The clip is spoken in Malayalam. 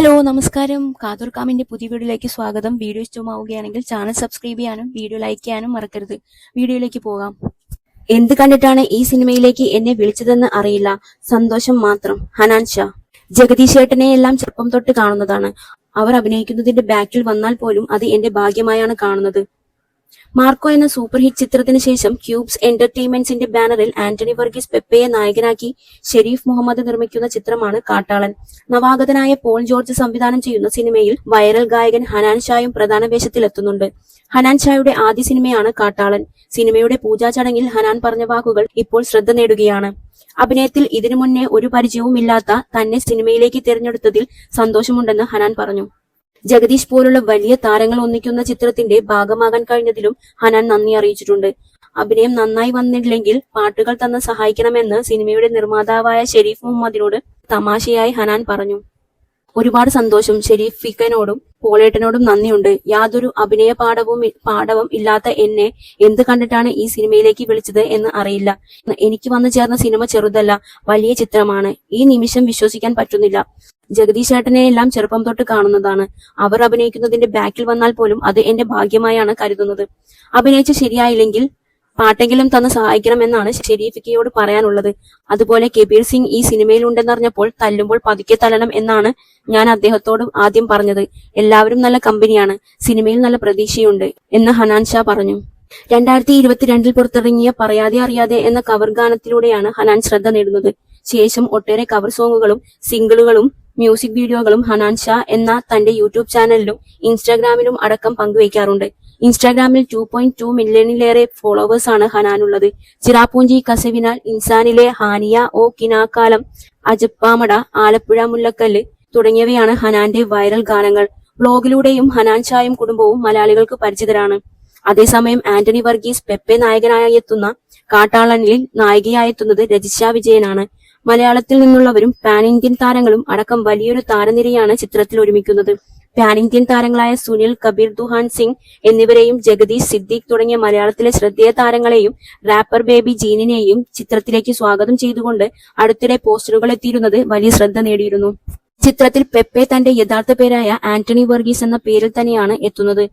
ഹലോ നമസ്കാരം. കാതൂർക്കാമിന്റെ പുതിയ വീഡിയോയിലേക്ക് സ്വാഗതം. വീഡിയോ ഇഷ്ടമാവുകയാണെങ്കിൽ ചാനൽ സബ്സ്ക്രൈബ് ചെയ്യാനും വീഡിയോ ലൈക്ക് ചെയ്യാനും മറക്കരുത്. വീഡിയോയിലേക്ക് പോകാം. എന്ത് കണ്ടിട്ടാണ് ഈ സിനിമയിലേക്ക് എന്നെ വിളിച്ചതെന്ന് അറിയില്ല. സന്തോഷം മാത്രം. ഹനാൻ ഷാ. ജഗദീഷ് ഏട്ടനെ എല്ലാം ചെറുപ്പം തൊട്ട് കാണുന്നതാണ്. അവർ അഭിനയിക്കുന്നതിന്റെ ബാക്കിൽ വന്നാൽ പോലും അത് എന്റെ ഭാഗ്യമായാണ് കാണുന്നത്. മാർക്കോ എന്ന സൂപ്പർ ഹിറ്റ് ചിത്രത്തിന് ശേഷം ക്യൂബ്സ് എന്റർടൈൻമെന്റ്സിന്റെ ബാനറിൽ ആന്റണി വർഗീസ് പെപ്പയെ നായകനാക്കി ഷെരീഫ് മുഹമ്മദ് നിർമ്മിക്കുന്ന ചിത്രമാണ് കാട്ടാളൻ. നവാഗതനായ പോൾ ജോർജ് സംവിധാനം ചെയ്യുന്ന സിനിമയിൽ വൈറൽ ഗായകൻ ഹനാൻ ഷായും പ്രധാന വേഷത്തിലെത്തുന്നുണ്ട്. ഹനാൻ ഷായുടെ ആദ്യ സിനിമയാണ് കാട്ടാളൻ. സിനിമയുടെ പൂജാ ചടങ്ങിൽ ഹനാൻ പറഞ്ഞ വാക്കുകൾ ഇപ്പോൾ ശ്രദ്ധ നേടുകയാണ്. അഭിനയത്തിൽ ഇതിനു മുന്നേ ഒരു പരിചയവും ഇല്ലാത്ത തന്നെ സിനിമയിലേക്ക് തിരഞ്ഞെടുത്തതിൽ സന്തോഷമുണ്ടെന്ന് ഹനാൻ പറഞ്ഞു. ജഗദീഷ് പോലുള്ള വലിയ താരങ്ങൾ ഒന്നിക്കുന്ന ചിത്രത്തിന്റെ ഭാഗമാകാൻ കഴിഞ്ഞതിലും ഹനാൻ നന്ദി അറിയിച്ചിട്ടുണ്ട്. അഭിനയം നന്നായി വന്നില്ലെങ്കിൽ പാട്ടുകൾ തന്ന് സഹായിക്കണമെന്ന് സിനിമയുടെ നിർമ്മാതാവായ ഷെരീഫ് മുഹമ്മദിനോട് തമാശയായി ഹനാൻ പറഞ്ഞു. ഒരുപാട് സന്തോഷം. ഷെരീഫിക്കനോടും പോളേട്ടനോടും നന്ദിയുണ്ട്. യാതൊരു അഭിനയ പാഠവും പാഠവും ഇല്ലാത്ത എന്നെ എന്ത് കണ്ടിട്ടാണ് ഈ സിനിമയിലേക്ക് വിളിച്ചത് എന്ന് അറിയില്ല. എനിക്ക് വന്നു ചേർന്ന സിനിമ ചെറുതല്ല വലിയ ചിത്രമാണ്. ഈ നിമിഷം വിശ്വസിക്കാൻ പറ്റുന്നില്ല. ജഗദീഷ് ഏട്ടനെ എല്ലാം ചെറുപ്പം തൊട്ട് കാണുന്നതാണ്. അവർ അഭിനയിക്കുന്നതിന്റെ ബാക്കിൽ വന്നാൽ പോലും അത് എന്റെ ഭാഗ്യമായാണ് കരുതുന്നത്. അഭിനയിച്ച് ശരിയായില്ലെങ്കിൽ പാട്ടെങ്കിലും തന്ന് സഹായിക്കണമെന്നാണ് ഷെരീഫിക്കയോട് പറയാനുള്ളത്. അതുപോലെ കബീർ സിംഗ് ഈ സിനിമയിൽ ഉണ്ടെന്നറിഞ്ഞപ്പോൾ തല്ലുമ്പോൾ പതുക്കെ തല്ലണം എന്നാണ് ഞാൻ അദ്ദേഹത്തോട് ആദ്യം പറഞ്ഞത്. എല്ലാവരും നല്ല കമ്പനിയാണ്. സിനിമയിൽ നല്ല പ്രതീക്ഷയുണ്ട് എന്ന് ഹനാൻ ഷാ പറഞ്ഞു. രണ്ടായിരത്തി ഇരുപത്തിരണ്ടിൽ പുറത്തിറങ്ങിയ പറയാതെ അറിയാതെ എന്ന കവർ ഗാനത്തിലൂടെയാണ് ഹനാൻ ശ്രദ്ധ നേടുന്നത്. ശേഷം ഒട്ടേറെ കവർ സോങ്ങുകളും സിംഗിളുകളും മ്യൂസിക് വീഡിയോകളും ഹനാൻ ഷാ എന്ന തന്റെ യൂട്യൂബ് ചാനലിലും ഇൻസ്റ്റാഗ്രാമിലും അടക്കം പങ്കുവയ്ക്കാറുണ്ട്. ഇൻസ്റ്റാഗ്രാമിൽ ടു പോയിന്റ് ടു മില്യണിലേറെ ഫോളോവേഴ്സ് ആണ് ഹനാനുള്ളത്. ചിറാപൂഞ്ചി കസവിനാൽ ഇൻസാനിലെ ഹാനിയ ഓ കിനാക്കാലം അജപ്പാമട ആലപ്പുഴ മുല്ലക്കല്ല് തുടങ്ങിയവയാണ് ഹനാന്റെ വൈറൽ ഗാനങ്ങൾ. ബ്ലോഗിലൂടെയും ഹനാൻ ഷായും കുടുംബവും മലയാളികൾക്ക് പരിചിതരാണ്. അതേസമയം ആന്റണി വർഗീസ് പെപ്പെ നായകനായി എത്തുന്ന കാട്ടാളനിൽ നായികയായി എത്തുന്നത് രജിഷ വിജയനാണ്. മലയാളത്തിൽ നിന്നുള്ളവരും പാൻ ഇന്ത്യൻ താരങ്ങളും അടക്കം വലിയൊരു താരനിരയാണ് ചിത്രത്തിൽ ഒരുമിക്കുന്നത്. പാൻ ഇന്ത്യൻ താരങ്ങളായ സുനിൽ കബീർ ദുഹാൻ സിംഗ് എന്നിവരെയും ജഗദീഷ് സിദ്ദീഖ് തുടങ്ങിയ മലയാളത്തിലെ ശ്രദ്ധേയ താരങ്ങളെയും റാപ്പർ ബേബി ജീനിനെയും ചിത്രത്തിലേക്ക് സ്വാഗതം ചെയ്തുകൊണ്ട് അടുത്തിടെ പോസ്റ്ററുകൾ എത്തിയിരുന്നത് വലിയ ശ്രദ്ധ നേടിയിരുന്നു. ചിത്രത്തിൽ പെപ്പെ തന്റെ യഥാർത്ഥ പേരായ ആന്റണി വർഗീസ് എന്ന പേരിൽ തന്നെയാണ് എത്തുന്നത്.